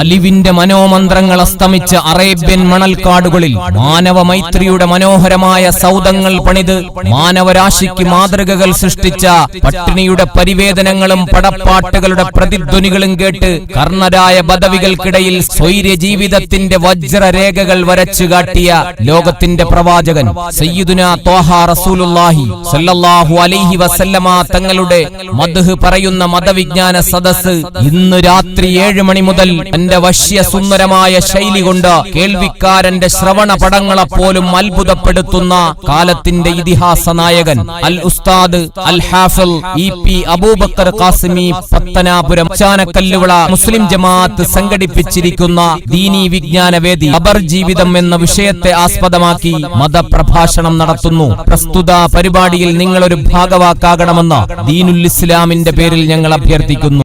അലിവിന്റെ മനോമന്ത്രങ്ങൾ അസ്തമിച്ച Arabian മണൽക്കാടുകളിൽ മാനവ മൈത്രിയുടെ മനോഹരമായ സൗദങ്ങൾ പണിത് മാനവരാശിക്ക് മാതൃകകൾ സൃഷ്ടിച്ച പട്ടിണിയുടെ പരിവേദനങ്ങളും പടപ്പാട്ടുകളുടെ പ്രതിധ്വനികളും കേട്ട് കർണരായ ബദവികൾക്കിടയിൽ സ്വൈര്യ ജീവിതത്തിന്റെ വജ്രരേഖകൾ വരച്ചു കാട്ടിയ ലോകത്തിന്റെ പ്രവാചകൻ സയ്യിദുന അലൈഹി വസല്ലമ തങ്ങളുടെ മദ്ഹ് പറയുന്ന മതവിജ്ഞാന സദസ് ഇന്ന് രാത്രി ഏഴ് മണി മുതൽ എന്റെ വശ്യ സുന്ദരമായ ശൈലി കൊണ്ട് കേൾവിക്കാരന്റെ ശ്രവണ പടങ്ങളെപ്പോലും അത്ഭുതപ്പെടുത്തുന്ന കാലത്തിന്റെ ഇതിഹാസ നായകൻ അൽ ഉസ്താദ് അൽ ഹാഫിൽ ഇ പി അബൂബക്കർ കാസിമി പത്തനാപുരം ചാനക്കല്ലുവിള മുസ്ലിം ജമാഅത്ത് സംഘടിപ്പിച്ചിരിക്കുന്ന ദീനി വിജ്ഞാന വേദി അബർ ജീവിതം എന്ന വിഷയത്തെ ആസ്പദമാക്കി മതപ്രഭാഷണം നടത്തുന്നു. പ്രസ്തുത പരിപാടിയിൽ നിങ്ങളൊരു ഭാഗവാക്കാകണമെന്ന് ദീനുൽ ഇസ്ലാമിന്റെ പേരിൽ ഞങ്ങൾ അഭ്യർത്ഥിക്കുന്നു.